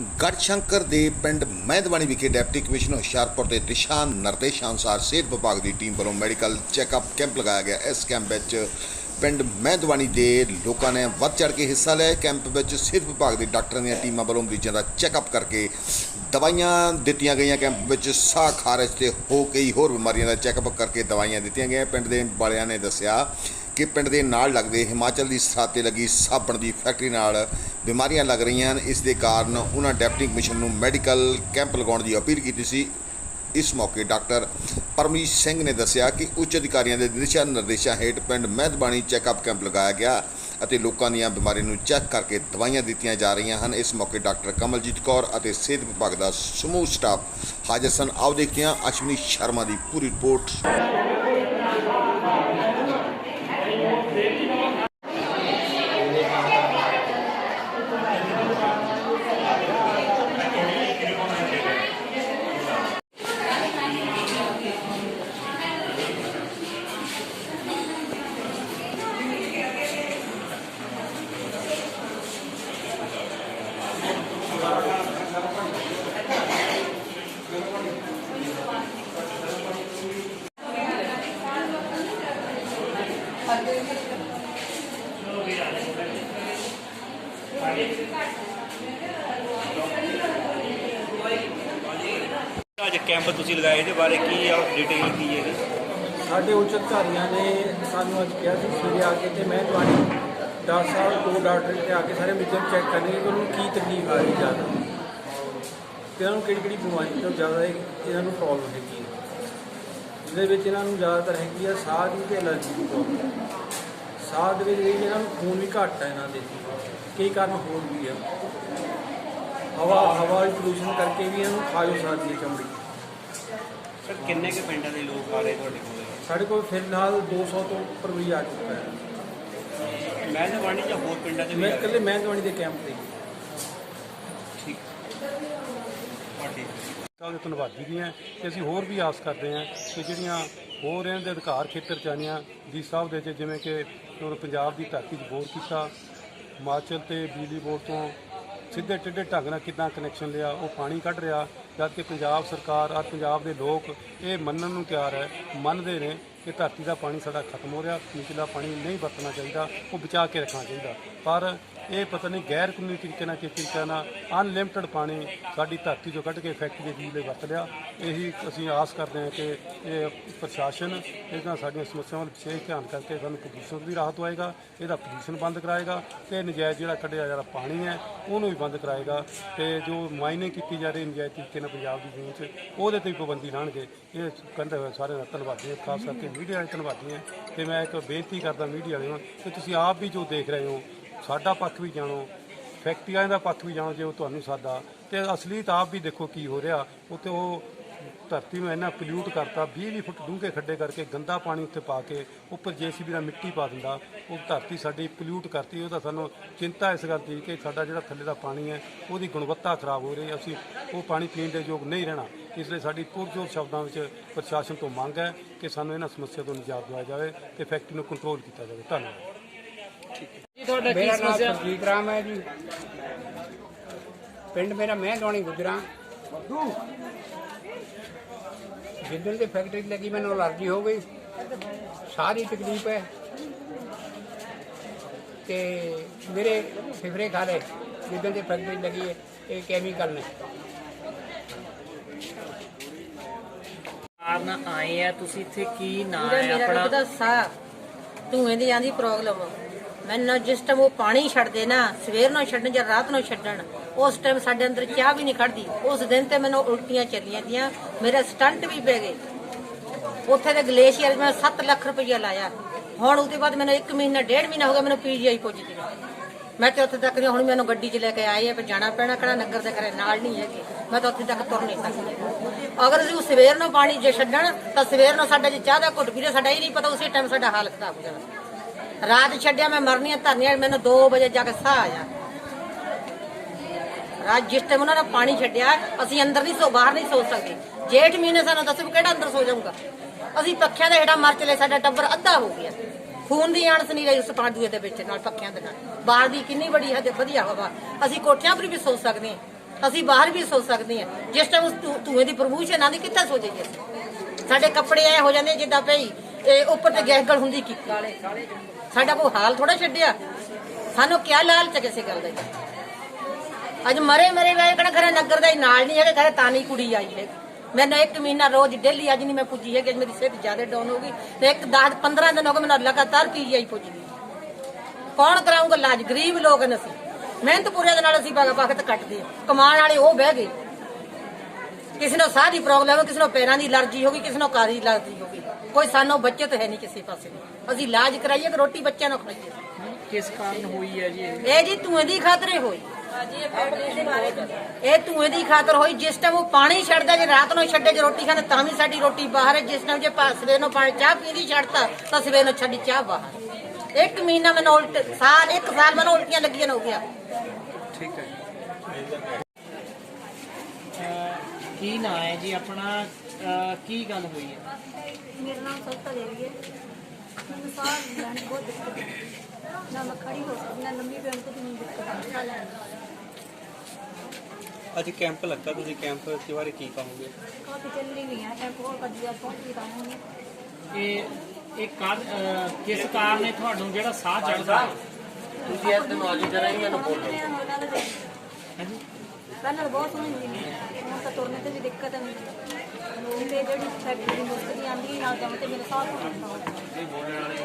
ਗੜਸ਼ੰਕਰ ਦੇ ਪਿੰਡ ਮਹਿਦਵਾਨੀ ਵਿਖੇ ਡਿਪਟੀ ਕਮਿਸ਼ਨਰ ਹੁਸ਼ਿਆਰਪੁਰ ਦੇ ਦਿਸ਼ਾ ਨਿਰਦੇਸ਼ਾਂ ਅਨੁਸਾਰ ਸਿਹਤ ਵਿਭਾਗ ਦੀ ਟੀਮ ਵੱਲੋਂ ਮੈਡੀਕਲ ਚੈੱਕਅਪ ਕੈਂਪ ਲਗਾਇਆ ਗਿਆ। ਇਸ ਕੈਂਪ ਵਿੱਚ ਪਿੰਡ ਮਹਿਦਵਾਨੀ ਦੇ ਲੋਕਾਂ ਨੇ ਵੱਧ ਚੜ ਕੇ ਹਿੱਸਾ ਲਿਆ। ਕੈਂਪ ਵਿੱਚ ਸਿਹਤ ਵਿਭਾਗ ਦੇ ਡਾਕਟਰਾਂ ਦੀਆਂ ਟੀਮਾਂ ਵੱਲੋਂ ਮਰੀਜ਼ਾਂ ਦਾ ਚੈੱਕਅਪ ਕਰਕੇ ਦਵਾਈਆਂ ਦਿੱਤੀਆਂ ਗਈਆਂ। ਕੈਂਪ ਵਿੱਚ ਸਾਹ ਖਾਰਜ ਤੇ ਹੋ ਕਈ ਹੋਰ ਬਿਮਾਰੀਆਂ ਦਾ ਚੈੱਕਅਪ ਕਰਕੇ ਦਵਾਈਆਂ ਦਿੱਤੀਆਂ ਗਈਆਂ। ਪਿੰਡ ਦੇ ਵਾਲਿਆਂ ਨੇ ਦੱਸਿਆ ਕਿ ਪਿੰਡ ਦੇ ਨਾਲ ਲੱਗਦੇ ਹਿਮਾਚਲ ਦੀ ਸਰਹੱਦ ਤੇ ਲੱਗੀ ਸਾਬਣ ਦੀ ਫੈਕਟਰੀ ਨਾਲ ਬਿਮਾਰੀਆਂ ਲੱਗ ਰਹੀਆਂ ਹਨ। ਇਸ ਦੇ ਕਾਰਨ ਉਹਨਾਂ ਡਿਪਟੀ ਕਮਿਸ਼ਨ ਨੂੰ ਮੈਡੀਕਲ ਕੈਂਪ ਲਗਾਉਣ ਦੀ ਅਪੀਲ ਕੀਤੀ ਸੀ। ਇਸ ਮੌਕੇ ਡਾਕਟਰ ਪਰਮਜੀਤ ਸਿੰਘ ਨੇ ਦੱਸਿਆ ਕਿ ਉੱਚ ਅਧਿਕਾਰੀਆਂ ਦੇ ਦਿਸ਼ਾ ਨਿਰਦੇਸ਼ਾਂ ਹੇਠ ਪਿੰਡ ਮਹਿਦਬਾਣੀ ਚੈੱਕਅਪ ਕੈਂਪ ਲਗਾਇਆ ਗਿਆ ਅਤੇ ਲੋਕਾਂ ਦੀਆਂ ਬਿਮਾਰੀਆਂ ਨੂੰ ਚੈੱਕ ਕਰਕੇ ਦਵਾਈਆਂ ਦਿੱਤੀਆਂ ਜਾ ਰਹੀਆਂ ਹਨ। ਇਸ ਮੌਕੇ ਡਾਕਟਰ ਕਮਲਜੀਤ ਕੌਰ ਅਤੇ ਸਿਹਤ ਵਿਭਾਗ ਦਾ ਸਮੂਹ ਸਟਾਫ ਹਾਜ਼ਰ ਸਨ। ਆਓ ਦੇਖਦੇ ਹਾਂ ਅਸ਼ਵਨੀ ਸ਼ਰਮਾ ਦੀ ਪੂਰੀ ਰਿਪੋਰਟ। ਅੱਜ ਕੈਂਪ ਤੁਸੀਂ ਲਗਾਇਆ ਇਹਦੇ ਬਾਰੇ ਕੀ ਆ ਡਿਟੇਲ ਕੀ ਹੈ ਸਾਡੇ ਉੱਚ ਅਧਿਕਾਰੀਆਂ ਨੇ ਸਾਨੂੰ ਅੱਜ ਕਿਹਾ ਸੀ, ਸਵੇਰੇ ਆ ਕੇ ਤੇ ਮੈਂ ਤੁਹਾਡੀ 10 ਸਾਲ ਦੋ ਡਾਕਟਰ ਇੱਥੇ ਆ ਕੇ ਸਾਰੇ ਮਰੀਜ਼ਾਂ ਚੈੱਕ ਕਰਨਗੇ ਕਿ ਉਹਨੂੰ ਕੀ ਤਕਲੀਫ ਆ ਰਹੀ ਜ਼ਿਆਦਾ। ਤੇ ਉਹਨਾਂ ਨੂੰ ਕਿਹੜੀ ਕਿਹੜੀ ਬਿਮਾਰੀ ਤੋਂ ਜ਼ਿਆਦਾ ਇਹਨਾਂ ਨੂੰ ਪ੍ਰੋਬਲਮ ਹੈਗੀ ਹੈ। ਜਿਹਦੇ ਵਿੱਚ ਇਹਨਾਂ ਨੂੰ ਜ਼ਿਆਦਾਤਰ ਹੈਗੀ ਆ ਸਾਹ ਦੀ ਤੇ ਐਲਰਜੀ ਦੀ ਪ੍ਰੋਬਲਮ ਸਾਹ ਦੇ ਵਿੱਚ ਜਿਹੜੀ ਇਹਨਾਂ ਨੂੰ ਖੂਨ ਵੀ ਘੱਟ ਹੈ ਇਹਨਾਂ ਦੇ। ਕਈ ਕਾਰਨ ਹੋਰ ਵੀ ਆ। ਹਵਾ ਹਵਾ ਪੋਲੂਸ਼ਨ ਕਰਕੇ ਵੀ ਇਹਨਾਂ ਨੂੰ ਸਕਦੀ ਹੈ ਚਮੜੀ। ਸਰ ਕਿੰਨੇ ਕੁ ਪਿੰਡਾਂ ਦੇ ਲੋਕ ਆ ਰਹੇ ਤੁਹਾਡੇ ਕੋਲ? ਸਾਡੇ ਕੋਲ ਫਿਲਹਾਲ 200 ਤੋਂ ਉੱਪਰ ਵੀ ਆ ਚੁੱਕਾ ਹੈ। ਮੈਂ ਤਾਂ ਵਾਣੀ ਜਾਂ ਹੋਰ ਪਿੰਡਾਂ ਵੀ ਮੈਂ ਇਕੱਲੇ ਮਹਿੰਗਵਾਨੀ ਦੇ ਕੈਂਪ ਤੇ ਠੀਕ। ਤਾਂ ਦੇ ਧੰਨਵਾਦੀ ਵੀ ਹਾਂ ਤੇ ਅਸੀਂ ਹੋਰ ਵੀ ਆਸ ਕਰਦੇ ਹਾਂ ਕਿ ਜਿਹੜੀਆਂ ਹੋਰ ਇਹਨਾਂ ਦੇ ਅਧਿਕਾਰ ਖੇਤਰ ਚ ਆਈਆਂ ਡੀ ਸਾਹਿਬ ਦੇ 'ਚ ਜਿਵੇਂ ਕਿ ਔਰ ਪੰਜਾਬ ਦੀ ਧਰਤੀ 'ਚ ਬੋਰ ਕੀਤਾ। ਹਿਮਾਚਲ ਤੇ ਬਿਜਲੀ ਬੋਰਡ ਤੋਂ ਸਿੱਧੇ ਟਿੱਡੇ ਢੰਗ ਨਾਲ ਕਿੱਦਾਂ ਕਨੈਕਸ਼ਨ ਲਿਆ, ਉਹ ਪਾਣੀ ਕੱਢ ਰਿਹਾ। ਜਦ ਕਿ ਪੰਜਾਬ ਸਰਕਾਰ ਆ ਪੰਜਾਬ ਦੇ ਲੋਕ ਇਹ ਮੰਨਣ ਨੂੰ ਤਿਆਰ ਹੈ, ਮੰਨਦੇ ਨੇ ਕਿ ਧਰਤੀ ਦਾ ਪਾਣੀ ਸਾਡਾ ਖਤਮ ਹੋ ਰਿਹਾ ਨਿਚਲਾ ਪਾਣੀ ਨਹੀਂ ਵਰਤਣਾ ਚਾਹੀਦਾ, ਉਹ ਬਚਾ ਕੇ ਰੱਖਣਾ ਚਾਹੀਦਾ। ਪਰ ਇਹ ਪਤਾ ਨਹੀਂ ਗੈਰ ਕਾਨੂੰਨੀ ਤਰੀਕੇ ਨਾਲ ਕਿਸ ਤਰੀਕੇ ਨਾਲ ਅਨਲਿਮਟਿਡ ਪਾਣੀ ਸਾਡੀ ਧਰਤੀ 'ਚੋਂ ਕੱਢ ਕੇ ਫੈਕਟਰੀ ਦੇ ਜੀਵ ਵਰਤ ਲਿਆ। ਇਹੀ ਅਸੀਂ ਆਸ ਕਰਦੇ ਹਾਂ ਕਿ ਇਹ ਪ੍ਰਸ਼ਾਸਨ ਇਹਨਾਂ ਸਾਡੀਆਂ ਸਮੱਸਿਆਵਾਂ ਵੱਲ ਵਿਸ਼ੇਸ਼ ਧਿਆਨ ਕਰਕੇ ਸਾਨੂੰ ਪ੍ਰਦੂਸ਼ਣ ਦੀ ਰਾਹਤ ਹੋਏਗਾ ਇਹਦਾ ਪ੍ਰਦੂਸ਼ਣ ਬੰਦ ਕਰਾਏਗਾ ਤੇ ਨਜਾਇਜ਼ ਜਿਹੜਾ ਕੱਢਿਆ ਜਾ ਰਿਹਾ ਪਾਣੀ ਹੈ, ਉਹਨੂੰ ਵੀ ਬੰਦ ਕਰਾਏਗਾ ਤੇ ਜੋ ਮਾਈਨਿੰਗ ਕੀਤੀ ਜਾ ਰਹੀ ਨਜਾਇਜ਼ ਤਰੀਕੇ ਨਾਲ ਪੰਜਾਬ ਦੀ ਜ਼ਮੀਨ 'ਚ, ਉਹਦੇ ਤੇ ਵੀ ਪਾਬੰਦੀ ਲਾਣਗੇ। ਇਹ ਕਹਿੰਦੇ ਹੋਏ ਸਾਰਿਆਂ ਦਾ ਧੰਨਵਾਦੀ ਹਾਂ, ਖਾਸ ਕਰਕੇ ਮੀਡੀਆ ਵਾਲੇ ਧੰਨਵਾਦੀ ਹੈ। ਤੇ ਮੈਂ ਇੱਕ ਬੇਨਤੀ ਕਰਦਾ ਮੀਡੀਆ ਵਾਲਿਆਂ ਨੂੰ ਕਿ ਤੁਸੀਂ ਆਪ ਵੀ ਜੋ ਦੇਖ ਰਹੇ ਹੋ ਸਾਡਾ ਪੱਖ ਵੀ ਜਾਣੋ ਫੈਕਟਰੀਆਂ ਦਾ ਪੱਖ ਵੀ ਜਾਣੋ ਜੇ ਉਹ ਤੁਹਾਨੂੰ ਸਾਦਾ। ਤੇ ਅਸਲੀਤ ਆਪ ਵੀ ਦੇਖੋ ਕੀ ਹੋ ਰਿਹਾ, ਉੱਥੇ ਉਹ ਧਰਤੀ ਨੂੰ ਇੰਨਾ ਪੋਲਿਊਟ ਕਰਤਾ 20-20 ਫੁੱਟ ਡੂੰਘੇ ਖੱਡੇ ਕਰਕੇ ਗੰਦਾ ਪਾਣੀ ਉੱਤੇ ਪਾ ਕੇ ਉੱਪਰ ਜੀਸੀਬੀ ਨਾਲ ਮਿੱਟੀ ਪਾ ਦਿੰਦਾ। ਉਹ ਧਰਤੀ ਸਾਡੀ ਪੋਲਿਊਟ ਕਰਤੀ ਉਹਦਾ ਸਾਨੂੰ ਚਿੰਤਾ ਇਸ ਗੱਲ ਦੀ ਕਿ ਸਾਡਾ ਜਿਹੜਾ ਥੱਲੇ ਦਾ ਪਾਣੀ ਹੈ, ਉਹਦੀ ਗੁਣਵੱਤਾ ਖਰਾਬ ਹੋ ਰਹੀ ਅਸੀਂ ਉਹ ਪਾਣੀ ਪੀਣ ਦੇ ਯੋਗ ਨਹੀਂ ਰਹਿਣਾ। ਇਸ ਲਈ ਸਾਡੀ ਪੁਰਜੋਰ ਸ਼ਬਦਾਂ ਵਿੱਚ ਪ੍ਰਸ਼ਾਸਨ ਤੋਂ ਮੰਗ ਹੈ ਕਿ ਸਾਨੂੰ ਇਹਨਾਂ ਸਮੱਸਿਆ ਤੋਂ ਨਿਜਾਤ ਦਿਵਾਇਆ ਜਾਵੇ ਤੇ ਫੈਕਟਰੀ ਨੂੰ ਕੰਟਰੋਲ ਕੀਤਾ ਜਾਵੇ। ਧੰਨਵਾਦ। ਮੇਰਾ ਨਾਮ ਸਰਜੀਤ ਰਾਮ ਹੈ ਜੀ। ਪਿੰਡ ਮੇਰਾ ਮਹਿਦਵਾਨੀ ਗੁਜਰਾ। ਜਿੱਦਣ ਦੀ ਫੈਕਟਰੀ ਲੱਗੀ ਮੈਨੂੰ ਅਲਰਜੀ ਹੋ ਗਈ। ਸਾਰੀ ਤਕਲੀਫ ਹੈ। ਤੇ ਮੇਰੇ ਫਿਫਰੇ ਖਾ ਲਏ। ਜਿੱਦਣ ਦੀ ਫੈਕਟਰੀ ਲੱਗੀ ਹੈ। ਇਹ ਕੈਮੀਕਲ ਨੇ। ਕਾਰਨ ਆਏ ਆ। ਤੁਸੀਂ ਇੱਥੇ ਕੀ ਨਾਂ ਹੈ ਮੇਰਾ ਆਪਣਾ? ਰੱਬ ਦਾ ਸਾਹ ਧੂਏ ਦੀ ਆਂਦੀ ਪ੍ਰੋਬਲਮ। ਮੈਨੂੰ ਜਿਸ ਟਾਈਮ ਉਹ ਪਾਣੀ ਛੱਡਦੇ ਨਾ, ਸਵੇਰ ਨੂੰ ਛੱਡਣ ਜਾਂ ਰਾਤ ਨੂੰ ਛੱਡਣ, ਉਸ ਟਾਈਮ ਸਾਡੇ ਅੰਦਰ ਚਾਹ ਵੀ ਨਹੀਂ ਖੜਦੀ। ਉਸ ਦਿਨ ਤੇ ਮੈਨੂੰ ਉਲਟੀਆਂ ਚੱਲੀਆਂ ਦੀਆਂ ਮੇਰੇ ਸਟੰਟ ਵੀ ਪੈ ਗਏ। ਉੱਥੇ ਦੇ ਗਲੇਸ਼ੀਅਰ ਮੈਂ 7 ਲੱਖ ਰੁਪਈਆ ਲਾਇਆ। ਹੁਣ ਉਹਦੇ ਬਾਅਦ ਮੈਨੂੰ 1 ਮਹੀਨਾ, ਡੇਢ ਮਹੀਨਾ ਹੋ ਗਿਆ ਮੈਨੂੰ ਪੀਜੀਆਈ ਪੁੱਜਦੀ ਮੈਂ ਤੇ ਉੱਥੇ ਤੱਕ ਨਹੀਂ, ਹੁਣ ਮੈਨੂੰ ਗੱਡੀ 'ਚ ਲੈ ਕੇ ਆਏ ਆ ਪਰ ਜਾਣਾ ਪੈਣਾ, ਕਿਹੜਾ ਨਗਰ ਦੇ ਘਰੇ ਨਾਲ ਨਹੀਂ ਹੈਗੇ। ਮੈਂ ਤਾਂ ਉੱਥੇ ਤੱਕ ਤੁਰ ਨਹੀਂ ਸਕਦੀ ਅਗਰ ਅਸੀਂ ਉਹ ਸਵੇਰ ਨੂੰ ਪਾਣੀ ਜੇ ਛੱਡਣ, ਤਾਂ ਸਵੇਰ ਨੂੰ ਸਾਡਾ ਜੇ ਚਾਹ ਦਾ ਘੁੱਟ ਵੀਰੇ ਸਾਡਾ ਇਹ ਨਹੀਂ ਪਤਾ, ਉਸੇ ਟਾਈਮ ਸਾਡਾ ਹਾਲ ਖਰਾਬ ਹੋ ਜਾਣਾ। ਰਾਤ ਛੱਡਿਆ ਮੈਂ ਮਰਨੀਆਂ ਧਰਨੀਆਂ, ਮੈਨੂੰ 2 ਵਜੇ ਜਾ ਕੇ ਸਾਹ ਆਇਆ। ਰਾਤ ਜਿਸ ਟਾਈਮ ਉਹਨਾਂ ਨੇ ਪਾਣੀ ਛੱਡਿਆ, ਅਸੀਂ ਅੰਦਰ ਨਹੀਂ ਸੋ, ਬਾਹਰ ਨਹੀਂ ਸੋ ਸਕਦੇ ਜੇਠ ਮਹੀਨੇ ਸਾਨੂੰ ਦੱਸੋ ਕਿਹੜਾ ਅੰਦਰ ਸੋ ਜਾਊਗਾ। ਅਸੀਂ ਪੱਖਿਆਂ ਦੇ ਹੇਠਾਂ ਮਰ ਚਲੇ, ਸਾਡਾ ਟੱਬਰ ਅੱਧਾ ਹੋ ਗਿਆ। ਖੂਨ ਦੀ ਆਣਸ ਨਹੀਂ ਰਹੀ ਉਸ ਪਾਂਡੂਏ ਦੇ ਵਿੱਚ ਨਾਲ ਪੱਖਿਆਂ ਦੇ ਨਾਲ। ਬਾਹਰ ਦੀ ਕਿੰਨੀ ਬੜੀ ਹੈ, ਵਧੀਆ ਹਵਾ। ਅਸੀਂ ਕੋਠਿਆਂ ਪਰ ਵੀ ਸੋ ਸਕਦੇ ਹਾਂ। ਅਸੀਂ ਬਾਹਰ ਵੀ ਸੋਚ ਸਕਦੇ ਹਾਂ। ਜਿਸ ਟਾਈਮ ਉਸ ਧੂਏ ਦੀ ਪ੍ਰਮੋਸ਼ਨ ਆਂਦੀ ਕਿੱਥੇ ਸੋਚੀਏ ਅਸੀਂ? ਸਾਡੇ ਕੱਪੜੇ ਐ ਹੋ ਜਾਂਦੇ ਜਿੱਦਾਂ ਭਈ, ਇਹ ਉੱਪਰ ਤੇ ਗੈਸ ਗਲ ਹੁੰਦੀ ਕੀ? ਸਾਡਾ ਕੋਈ ਹਾਲ ਥੋੜਾ ਛੱਡਿਆ। ਸਾਨੂੰ ਕਿਆ ਲਾਲਚ ਹੈ ਕਿਸੇ ਗੱਲ ਦਾ ਅੱਜ ਮਰੇ ਮਰੇ ਵੇ ਕਿਹੜਾ ਘਰੇ ਨਗਰ ਦਾ ਹੀ ਨਾਲ ਨਹੀਂ ਹੈਗੇ ਘਰੇ ਤਾਂ ਨਹੀਂ ਕੁੜੀ ਆਈ ਹੈ। ਮੈਨੂੰ ਇੱਕ ਮਹੀਨਾ ਰੋਜ਼ ਡੇਲੀ ਅੱਜ ਨਹੀਂ ਮੈਂ ਪੁੱਜੀ ਹੈ ਕਿ ਮੇਰੀ ਸਿਹਤ ਜ਼ਿਆਦਾ ਡਾਊਨ ਹੋ ਗਈ। ਤੇ ਇੱਕ 10 15 ਦਿਨ ਹੋ ਗਏ ਮੈਨੂੰ ਲਗਾਤਾਰ ਪੀਜੀਆਈ ਪੁੱਜਦੀ। ਕੌਣ ਕਰਾਊਗਾ ਲਾਜ? ਗਰੀਬ ਲੋਕ ਨੇ ਅਸੀਂ। ਮਿਹਨਤ ਪੂਰੇ ਦੇ ਨਾਲ ਅਸੀਂ ਵਗ- ਵਕਤ ਕੱਟਦੇ ਹਾਂ। ਕਮਾਉਣ ਵਾਲੇ ਉਹ ਬਹਿ ਗਏ। ਕਿਸੇ ਨੂੰ ਸਾਹ ਦੀ ਪ੍ਰੋਬਲਮ ਹੈ ਕਿਸੇ ਨੂੰ ਪੈਰਾਂ ਦੀ ਅਲਰਜੀ ਹੋ ਗਈ, ਕਿਸੇ ਨੂੰ ਕਾਰੀ ਅਲਰਜੀ ਹੋ ਗਈ। ਕੋਈ ਸਾਨੂੰ ਬੱਚਤ ਹੈ ਨਹੀਂ ਕਿਸੇ ਪਾਸੇ। ਅਸੀਂ ਇਲਾਜ ਕਰਾਈਏ ਕਿ ਰੋਟੀ ਬੱਚਿਆਂ ਨੂੰ ਖਾਈਏ ਕਿਸ ਕਾਰਨ ਹੋਈ ਹੈ ਜੀ ਇਹ? ਇਹ ਜੀ ਧੂਏ ਦੀ ਖਾਤਰੇ ਹੋਈ। ਇਹ ਧੂਏ ਦੀ ਖਾਤਰ ਹੋਈ ਜਿਸ ਟਾਈਮ ਉਹ ਪਾਣੀ ਛੱਡਦਾ ਜੇ ਰਾਤ ਨੂੰ ਛੱਡੇ ਜੇ ਰੋਟੀ ਖਾਂਦੇ ਤਾਂ ਵੀ ਸਾਡੀ ਰੋਟੀ ਬਾਹਰ ਹੈ। ਜਿਸ ਟਾਈਮ ਜੇ ਪਾ- ਸਵੇਰ ਨੂੰ ਪਾਣੀ ਚਾਹ ਪੀਂਦੀ ਛੱਡਤਾ ਤਾਂ ਸਵੇਰ ਨੂੰ ਛੱਡੀ ਚਾਹ ਬਾਹਰ। ਇੱਕ ਮਹੀਨਾ ਮੈਨੂੰ ਉਲਟ ਸਾਲ ਇੱਕ ਸਾਲ ਮੈਨੂੰ ਉਲਟੀਆਂ ਲੱਗੀਆਂ ਨੂੰ ਹੋ ਗਿਆ। ਠੀਕ ਹੈ ਕੀ ਨਾਂ ਹੈ ਜੀ ਆਪਣਾ? ਅਹ, ਕੀ ਗੱਲ ਹੋਈ ਹੈ? ਮੇਰਾ ਨਾਮ ਸਵਤਾ ਦੇਵੀ ਹੈ। ਮੈਨੂੰ ਸਾਹ ਲੈਣ ਦੀ ਬਹੁਤ ਦਿੱਕਤ ਹੈ ਨਾ ਮੈਂ ਖੜੀ ਹੋ ਸਕਦੀ ਨਾ ਲੰਮੀ ਪੈਣ ਤੋਂ ਮੈਨੂੰ ਦਿੱਕਤ ਹੈ ਸਾਹ ਲੈਣ ਦੀ। ਅੱਜ ਕੈਂਪ ਲੱਗਾ ਤੁਸੀਂ ਕੈਂਪ ਦੇ ਬਾਰੇ ਕੀ ਕਹੋਗੇ? ਕਾਫੀ ਚੱਲੀ ਗਈ ਹੈ ਟੈਂਪੋ ਹੋਰ ਕੱਢੀ ਆ ਪਹੁੰਚ ਵੀ ਤਾਂ ਹੁਣ ਇਹ ਇਹ ਕਾਰ ਕਿਸ ਕਾਰਨ ਹੈ ਤੁਹਾਨੂੰ ਜਿਹੜਾ ਸਾਹ ਚੜਦਾ ਤੁਸੀਂ ਇਸ ਟੈਕਨੋਲੋਜੀ ਜਰਾ ਹੀ ਮੈਨੂੰ ਬੋਲੋ। ਪਹਿਲਾਂ ਬਹੁਤ ਸੋਹਣੀ ਸੀ ਹੁਣ ਤਾਂ ਤੁਰਨੇ ਤੇ ਵੀ ਦਿੱਕਤ ਹੈ। ਮੈਨੂੰ ਤੇ ਜਿਹੜੀ ਫੈਕਟਰੀ ਦੀ ਮੁਸਕਦੀ ਆਂਦੀ ਨਾਲ ਜਮ ਤੇ ਮੇਰੇ ਸਾਹ ਘੁੱਟਦਾ